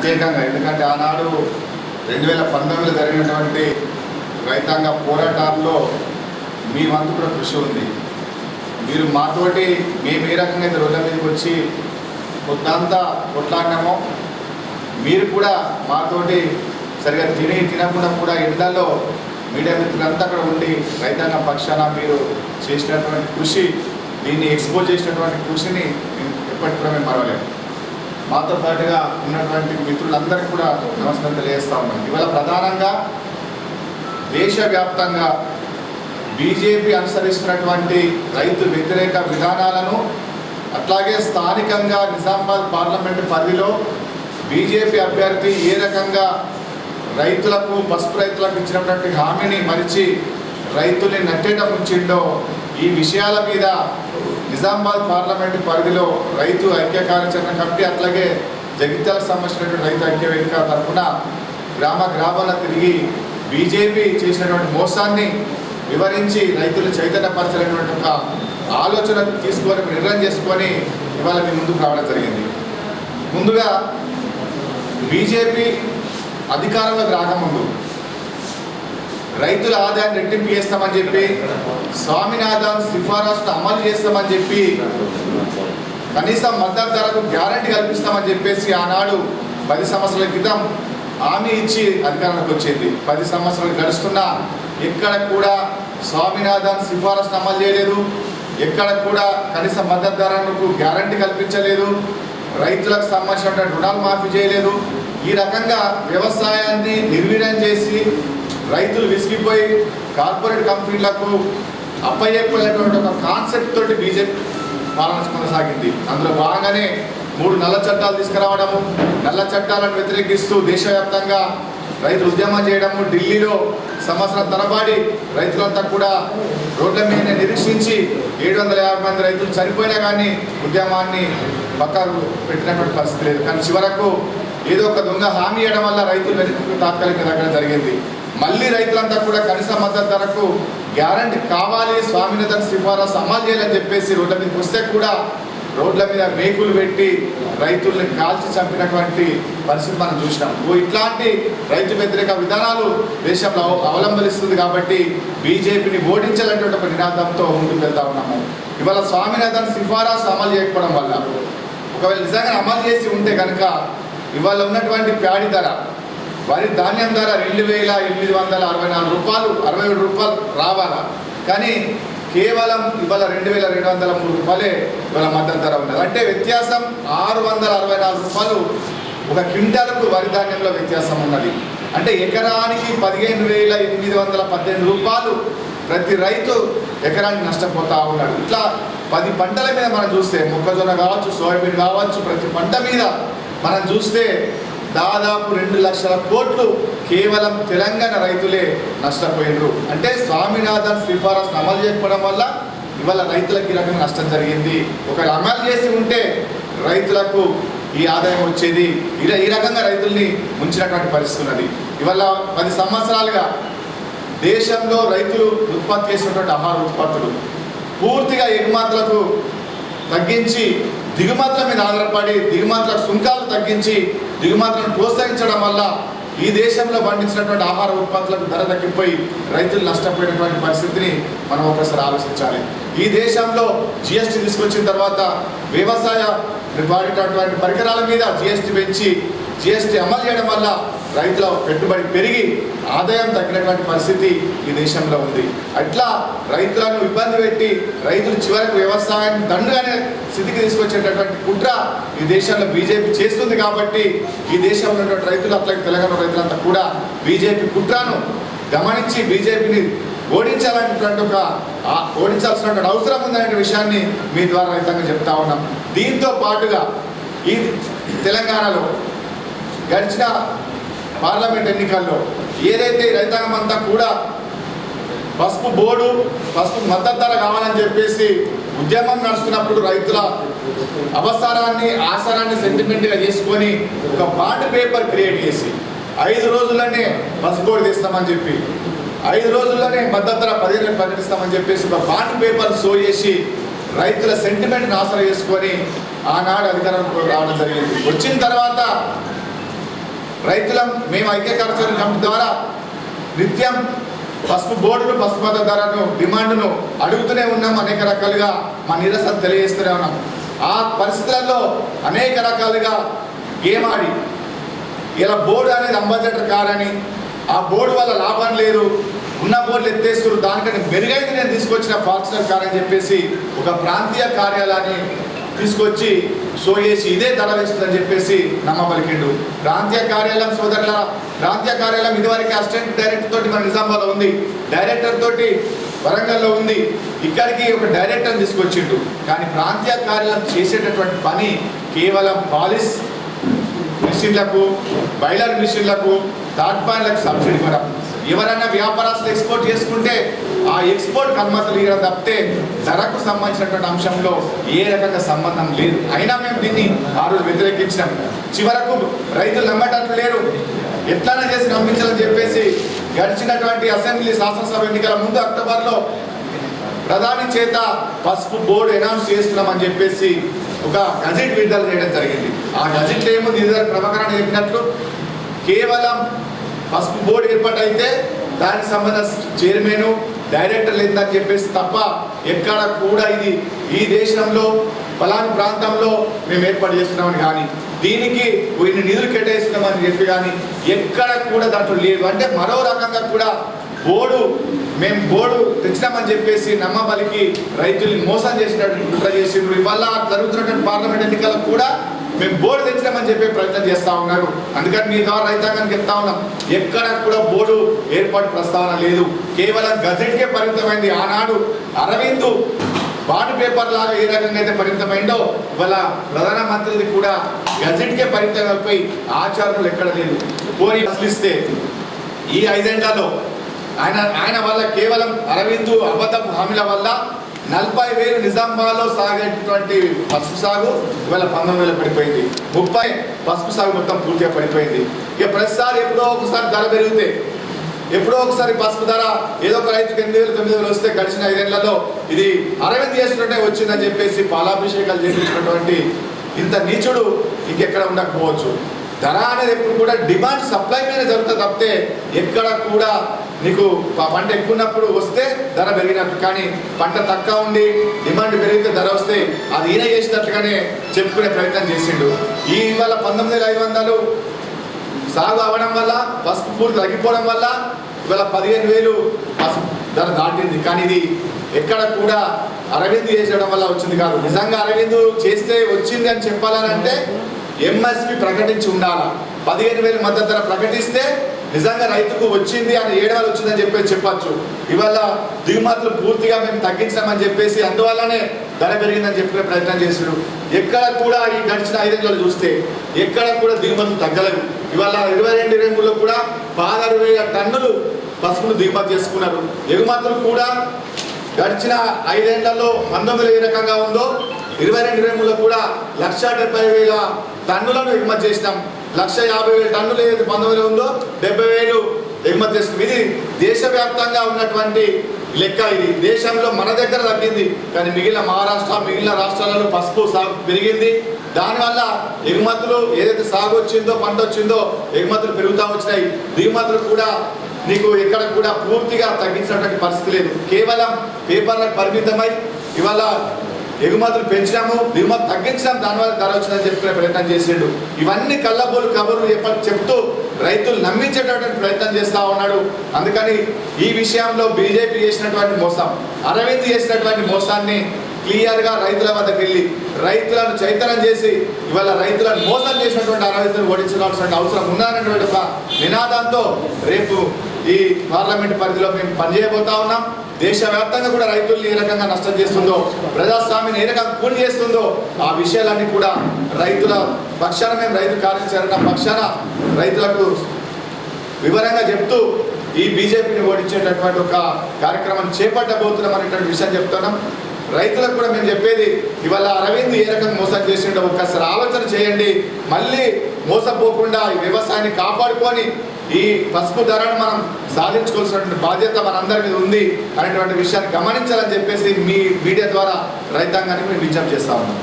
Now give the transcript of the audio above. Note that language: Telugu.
ప్రత్యేకంగా. ఎందుకంటే ఆనాడు రెండు వేల పంతొమ్మిదిలో జరిగినటువంటి రైతాంగ పోరాటాల్లో మీ వంతు కూడా కృషి ఉంది. మీరు మాతోటి మేము ఏ రకంగా అయితే రోడ్ల మీదకి వచ్చి పొద్దంతా కొట్లాడినామో మీరు కూడా మాతోటి సరిగా తిని తినకుండా కూడా ఇళ్ళలో మీడియా మిత్రులంతా అక్కడ ఉండి రైతాంగ పక్షాన మీరు చేసినటువంటి కృషి దీన్ని ఎక్స్పోజ్ చేసినటువంటి కృషిని మేము ఎప్పటికీ కూడా మేము మరవలేము. మాతో పాటుగా ఉన్నటువంటి మిత్రులందరికీ కూడా నమస్కారం తెలియజేస్తా ఉన్నాం ఇవాళ ప్రధానంగా దేశవ్యాప్తంగా బీజేపీ అనుసరిస్తున్నటువంటి రైతు వ్యతిరేక విధానాలను అట్లాగే స్థానికంగా నిజామాబాద్ పార్లమెంటు పరిధిలో బీజేపీ అభ్యర్థి ఏ రకంగా రైతులకు పసుపు రైతులకు ఇచ్చినటువంటి హామీని మరిచి రైతుల్ని నట్టేట ముంచిండో ఈ విషయాల మీద నిజామాబాద్ పార్లమెంట్ పరిధిలో రైతు ఐక్య కార్యాచరణ కమిటీ అట్లాగే జగిత్యాలకు సంబంధించినటువంటి రైతు ఐక్య వేదిక తరఫున గ్రామ గ్రామాల తిరిగి బీజేపీ చేసినటువంటి మోసాన్ని వివరించి రైతులు చైతన్యపరచలేనటువంటి ఒక ఆలోచన తీసుకొని నిర్ణయం చేసుకొని ఇవాళ మీ ముందుకు రావడం జరిగింది. ముందుగా బీజేపీ అధికారంలోకి రాకముందు రైతుల ఆదాయాన్ని రెట్టింపు చేస్తామని చెప్పి స్వామినాథన్ సిఫారసును అమలు చేస్తామని చెప్పి కనీసం మద్దతు ధరకు గ్యారంటీ కల్పిస్తామని చెప్పేసి ఆనాడు పది సంవత్సరాల క్రితం హామీ ఇచ్చి అధికారంలోకి వచ్చింది. పది సంవత్సరాలు గడుస్తున్నా ఎక్కడ కూడా స్వామినాథన్ సిఫారసును అమలు చేయలేదు. ఎక్కడ కూడా కనీస మద్దతు ధరకు గ్యారంటీ కల్పించలేదు. రైతులకు సంబంధించిన రుణాలు మాఫీ చేయలేదు. ఈ రకంగా వ్యవసాయాన్ని నిర్వీర్యం చేసి రైతులు విసిగిపోయి కార్పొరేట్ కంపెనీలకు అప్పయ్యపోయినటువంటి ఒక కాన్సెప్ట్ తోటి బీజేపీ పాలన కొనసాగింది. అందులో భాగంగానే మూడు నల్ల చట్టాలు తీసుకురావడము నల్ల చట్టాలను వ్యతిరేకిస్తూ దేశవ్యాప్తంగా రైతులు ఉద్యమం చేయడము ఢిల్లీలో సంవత్సరం తరబడి రైతులంతా కూడా రోడ్ల మీద నిరీక్షించి ఏడు వందల యాభై మంది రైతులు చనిపోయినా కానీ ఉద్యమాన్ని పక్కకు పెట్టినటువంటి పరిస్థితి లేదు. కానీ చివరకు ఏదో ఒక దొంగ హామీ ఇవ్వడం వల్ల రైతులు వెనుకకు తాత్కాలికంగా తగ్గడం జరిగింది. మళ్ళీ రైతులంతా కూడా కనీస మద్దతు ధరకు గ్యారంటీ కావాలి స్వామినాథన్ సిఫారసు అమలు చేయాలని చెప్పేసి రోడ్ల మీదకి వస్తే కూడా రోడ్ల మీద మేకులు పెట్టి రైతుల్ని కాల్చి చంపినటువంటి పరిస్థితి మనం చూసినాం. ఇట్లాంటి రైతు వ్యతిరేక విధానాలు దేశంలో అవలంబిస్తుంది కాబట్టి బీజేపీని ఓడించాలనేటువంటి ఒక నినాదంతో ముందుకు వెళ్తా ఉన్నాము. ఇవాళ స్వామినాథన్ సిఫారసు అమలు చేయకపోవడం వల్ల ఒకవేళ నిజంగా అమలు చేసి ఉంటే కనుక ఇవాళ ఉన్నటువంటి ప్యాడి ధర వరి ధాన్యం ధర రెండు వేల ఎనిమిది వందల అరవై నాలుగు రూపాయలు అరవై ఏడు రూపాయలు రావాలా? కానీ కేవలం ఇవాళ రెండు వేల రెండు వందల మూడు రూపాయలే ఇవాళ మద్దతు ధర ఉన్నది. అంటే వ్యత్యాసం ఆరు వందల అరవై నాలుగు రూపాయలు ఒక క్వింటాలకు వరి ధాన్యంలో వ్యత్యాసం ఉన్నది. అంటే ఎకరానికి పదిహేను వేల ఎనిమిది వందల పద్దెనిమిది రూపాయలు ప్రతి రైతు ఎకరానికి నష్టపోతూ ఉన్నాడు. ఇట్లా పది పంటల మీద మనం చూస్తే మొక్కజొన్న కావచ్చు సోయాబీన్ కావచ్చు ప్రతి పంట మీద మనం చూస్తే దాదాపు రెండు లక్షల కోట్లు కేవలం తెలంగాణ రైతులే నష్టపోయినరు. అంటే స్వామినాథన్ సిఫారసు అమలు చేయకపోవడం వల్ల ఇవాళ రైతులకు ఈ రకంగా నష్టం జరిగింది. ఒకవేళ అమలు చేసి ఉంటే రైతులకు ఈ ఆదాయం వచ్చేది. ఇలా ఈ రకంగా రైతుల్ని ముంచినటువంటి పరిస్థితి ఉన్నది. ఇవాళ పది సంవత్సరాలుగా దేశంలో రైతులు ఉత్పత్తి చేసినటువంటి ఆహార ఉత్పత్తులు పూర్తిగా ఎగుమతులకు తగ్గించి దిగుమతుల మీద ఆధారపడి దిగుమతుల సుంకాలు తగ్గించి దిగుమతులను ప్రోత్సహించడం వల్ల ఈ దేశంలో పండించినటువంటి ఆహార ఉత్పత్తులకు ధర తగ్గిపోయి రైతులు నష్టపోయినటువంటి పరిస్థితిని మనం ఒకసారి ఆలోచించాలి. ఈ దేశంలో జిఎస్టీ తీసుకొచ్చిన తర్వాత వ్యవసాయ వాడేటటువంటి పరికరాల మీద జిఎస్టీ పెంచి జిఎస్టీ అమలు చేయడం వల్ల రైతుల పెట్టుబడి పెరిగి ఆదాయం తగ్గినటువంటి పరిస్థితి ఈ దేశంలో ఉంది. అట్లా రైతులను ఇబ్బంది పెట్టి రైతులు చివరకు వ్యవసాయాన్ని దండుగానే స్థితికి తీసుకొచ్చేటటువంటి కుట్ర ఈ దేశంలో బీజేపీ చేస్తుంది కాబట్టి ఈ దేశంలో ఉన్నటువంటి రైతులు అట్లాగే తెలంగాణ రైతులంతా కూడా బీజేపీ కుట్రను గమనించి బీజేపీని ఓడించాలనేటువంటి ఒక ఓడించాల్సినటువంటి అవసరం ఉందనే విషయాన్ని మీ ద్వారా రైతాంగం చెప్తా ఉన్నాం. దీంతో పాటుగా ఈ తెలంగాణలో గడిచిన పార్లమెంట్ ఎన్నికల్లో ఏదైతే రైతాంగం అంతా కూడా పసుపు బోర్డు పసుపు మద్దతు ధర కావాలని చెప్పేసి ఉద్యమం నడుస్తున్నప్పుడు రైతుల అవసరాన్ని ఆసరాన్ని సెంటిమెంట్గా చేసుకొని ఒక బాండ్ పేపర్ క్రియేట్ చేసి ఐదు రోజుల్లోనే పసుపు బోర్డు తీస్తామని చెప్పి ఐదు రోజుల్లోనే మద్దతు ధర పదిహేను ప్రకటిస్తామని చెప్పేసి ఒక బాండ్ పేపర్ షో చేసి రైతుల సెంటిమెంట్ని ఆసరా చేసుకొని ఆనాడు అధికారంలో రావడం జరిగింది. వచ్చిన తర్వాత రైతులం మేము ఐక్యకరచన కమిటీ ద్వారా నిత్యం పసుపు బోర్డును పసుపు మద్దతు ధరను డిమాండ్ను అడుగుతూనే ఉన్నాం అనేక రకాలుగా మా నిరసన తెలియజేస్తూనే ఉన్నాం. ఆ పరిస్థితులలో అనేక రకాలుగా గేమ్ ఆడి ఇలా బోర్డు అనేది అంబాసిడర్ కారని ఆ బోర్డు వల్ల లాభం లేదు ఉన్న బోర్డులు ఎత్తేస్తారు దానికంటే మెరుగైతే నేను తీసుకొచ్చిన ఫార్చునర్ కార్ అని చెప్పేసి ఒక ప్రాంతీయ కార్యాలయాన్ని తీసుకొచ్చి సో చేసి ఇదే ధర వేస్తుందని చెప్పేసి నమ్మబలికిండు. ప్రాంతీయ కార్యాలయం సోదరుల ప్రాంతీయ కార్యాలయం ఇదివరకు అసిస్టెంట్ డైరెక్టర్ తోటి మన నిజామాబాద్లో ఉంది. డైరెక్టర్ తోటి వరంగల్లో ఉంది. ఇక్కడికి ఒక డైరెక్టర్ తీసుకొచ్చిండు. కానీ ప్రాంతీయ కార్యాలయం చేసేటటువంటి పని కేవలం పాలిస్ మిషన్లకు బైలర్ మిషన్లకు థర్డ్ పాయింట్లకు సబ్సిడీ ఇవ్వడం ఎవరైనా వ్యాపారస్తులు ఎక్స్పోర్ట్ చేసుకుంటే ఆ ఎక్స్పోర్ట్ అనుమతులు ఇక్కడ తప్పితే ధరకు సంబంధించినటువంటి అంశంలో ఏ రకంగా సంబంధం లేదు. అయినా మేము దీన్ని ఆ రోజు వ్యతిరేకించాం చివరకు రైతులు నమ్మేటట్లు లేరు. ఎట్లైనా చేసి నమ్మించాలని చెప్పేసి గడిచినటువంటి అసెంబ్లీ శాసనసభ ఎన్నికల ముందు అక్టోబర్లో ప్రధాని చేత పసుపు బోర్డు అనౌన్స్ చేస్తున్నామని చెప్పేసి ఒక గజెట్ విడుదల చేయడం జరిగింది. ఆ గజెట్లో ఏముంది? ఇద్దరు ప్రభకరాన్ని చెప్పినట్లు కేవలం పసుపు బోర్డు ఏర్పాటైతే దానికి సంబంధించిన చైర్మన్ డైరెక్టర్ లేదని చెప్పేసి తప్ప ఎక్కడ కూడా ఇది ఈ దేశంలో ఫలాని ప్రాంతంలో మేము ఏర్పాటు చేస్తున్నామని కానీ దీనికి ఇన్ని నిధులు కేటాయిస్తున్నామని చెప్పి కానీ ఎక్కడ కూడా దాంట్లో లేదు అంటే మరో రకంగా కూడా బోర్డు మేము బోర్డు తెచ్చినామని చెప్పేసి నమ్మబలికి రైతుల్ని మోసం చేసినట్టు కుట్ర చేసిండ్రు. ఇవాళ జరుగుతున్నటువంటి పార్లమెంట్ ఎన్నికలకు కూడా మేము బోర్డు తెచ్చినామని చెప్పే ప్రయత్నం చేస్తా ఉన్నారు అందుకని మీ ద్వారా రైతాంగానికి చెప్తా ఉన్నాం. ఎక్కడ కూడా బోర్డు ఏర్పాటు ప్రస్తావన లేదు. కేవలం గజెట్కే పరిమితమైంది. ఆనాడు అరవింద్ బాండ్ పేపర్ లాగా ఏ రకంగా అయితే పరిమితమైందో ఇవాళ ప్రధానమంత్రిది కూడా గజెట్కే పరిమితమైపోయి ఆచారాలు ఎక్కడ లేదు పోనీ అసలు ఈ ఐదేళ్ళలో ఆయన ఆయన వల్ల కేవలం అరవింద్ అబద్ధపు హామీల వల్ల నలభై వేలు నిజామాబాద్లో సాగేటటువంటి పసుపు సాగు ఇవాళ పంతొమ్మిది వేలు పడిపోయింది. ముప్పై పసుపు సాగు మొత్తం పూర్తిగా పడిపోయింది. ఇక ప్రతిసారి ఎప్పుడో ఒకసారి ధర పెరిగితే ఎప్పుడో ఒకసారి పసుపు ధర ఏదో ఒక రైతుకి ఎనిమిది వేలు తొమ్మిది వేలు వస్తే గడిచిన ఐదేళ్ళలో ఇది అరవింద్ చేస్తున్నట్టే వచ్చిందని చెప్పేసి పాలాభిషేకాలు చేయించినటువంటి ఇంత నీచుడు ఇంకెక్కడ ఉండకపోవచ్చు. ధర అనేది ఎప్పుడు కూడా డిమాండ్ సప్లై మీద జరుగుతుంది తప్పితే ఎక్కడ కూడా నీకు పంట ఎక్కువ ఉన్నప్పుడు వస్తే ధర పెరిగినట్టు. కానీ పంట తక్కువ ఉండి డిమాండ్ పెరిగితే ధర వస్తే అది ఈయన చేసినట్లుగానే చెప్పుకునే ప్రయత్నం చేసిండు. ఈ ఇవాళ పంతొమ్మిది వేల ఐదు వందలు సాగు అవ్వడం వల్ల పసుపు పూర్తి తగ్గిపోవడం వల్ల ఇవాళ పదిహేను వేలు పసుపు ధర దాటింది. కానీ ఇది ఎక్కడ కూడా అరవింద్ చేసేయడం వల్ల వచ్చింది కాదు. నిజంగా అరవింద్ చేస్తే వచ్చింది అని చెప్పాలని అంటే ఎంఎస్పి ప్రకటించి ఉండాలి. పదిహేను వేలు మద్దతు ధర ప్రకటిస్తే నిజంగా రైతుకు వచ్చింది అని ఏడవాలు వచ్చిందని చెప్పేసి చెప్పచ్చు. ఇవాళ దిగుమతులు పూర్తిగా మేము తగ్గించామని చెప్పేసి అందువల్లనే ధర పెరిగిందని చెప్పే ప్రయత్నం చేశారు ఎక్కడ కూడా ఈ గడిచిన ఐదేళ్ళు చూస్తే ఎక్కడ కూడా దిగుమతులు తగ్గలేదు. ఇవాళ ఇరవై రెండు ఇరవై కూడా పదహారు వేల టన్నులు పసుపును దిగుమతి చేసుకున్నారు. ఎగుమతులు కూడా గడిచిన ఐదేళ్ళలో పంతొమ్మిది ఏ రకంగా ఉందో ఇరవై రెండు ఇరవై మూడులో కూడా లక్ష డెబ్బై వేల టన్నులను ఎగుమతి చేసినాం. లక్ష యాభై వేల టన్నులు ఏదైతే పంతొమ్మిది ఉందో డెబ్బై వేలు ఎగుమతి చేసుకున్నాం ఇది దేశవ్యాప్తంగా ఉన్నటువంటి లెక్క ఇది. దేశంలో మన దగ్గర తగ్గింది కానీ మిగిలిన మహారాష్ట్ర మిగిలిన రాష్ట్రాలలో పసుపు సాగు పెరిగింది. దానివల్ల ఎగుమతులు ఏదైతే సాగు వచ్చిందో పంట వచ్చిందో ఎగుమతులు పెరుగుతూ వచ్చినాయి. దిగుమతులు కూడా నీకు ఎక్కడ కూడా పూర్తిగా తగ్గించినటువంటి పరిస్థితి లేదు. కేవలం పేపర్లకు పరిమితమై ఇవాళ ఎగుమతులు పెంచినాము దిగుమతి తగ్గించినాం దానివల్ల ధర వచ్చిందని చెప్పుకునే ప్రయత్నం చేసిండు. ఇవన్నీ కళ్ళబోలు కబుర్లు చెప్తూ రైతులు నమ్మించేటటువంటి ప్రయత్నం చేస్తా ఉన్నాడు. అందుకని ఈ విషయంలో బీజేపీ చేసినటువంటి మోసం అరవింద్ చేసినటువంటి మోసాన్ని క్లియర్గా రైతుల వద్దకు వెళ్ళి రైతులను చైతన్యం చేసి ఇవాళ రైతులను మోసం చేసినటువంటి అరవింద్ను ఓడించాల్సిన అవసరం ఉన్నదన్నటువంటి ఒక నినాదంతో రేపు ఈ పార్లమెంట్ పరిధిలో మేము పనిచేయబోతా ఉన్నాం. దేశవ్యాప్తంగా కూడా రైతుల్ని ఏ రకంగా నష్టం చేస్తుందో ప్రజాస్వామ్యం ఏ రకంగా కూలి చేస్తుందో ఆ విషయాలన్నీ కూడా రైతుల పక్షాన మేము రైతు కార్యాచరణ పక్షాన రైతులకు వివరంగా చెప్తూ ఈ బీజేపీని ఓడించేటటువంటి ఒక కార్యక్రమం చేపట్టబోతున్నాం అనేటువంటి విషయం చెప్తున్నాం. రైతులకు కూడా మేము చెప్పేది ఇవాళ అరవింద్ ఏ రకంగా మోసం చేసిండో ఒక్కసారి ఆలోచన చేయండి. మళ్ళీ మోసపోకుండా ఈ వ్యవసాయాన్ని కాపాడుకొని ఈ పసుపు ధరను మనం సాధించుకోవాల్సినటువంటి బాధ్యత మనందరి మీద ఉంది అనేటువంటి విషయాన్ని గమనించాలని చెప్పేసి మీ మీడియా ద్వారా రైతాంగానికి మేము విజ్ఞప్తి చేస్తా ఉన్నాం.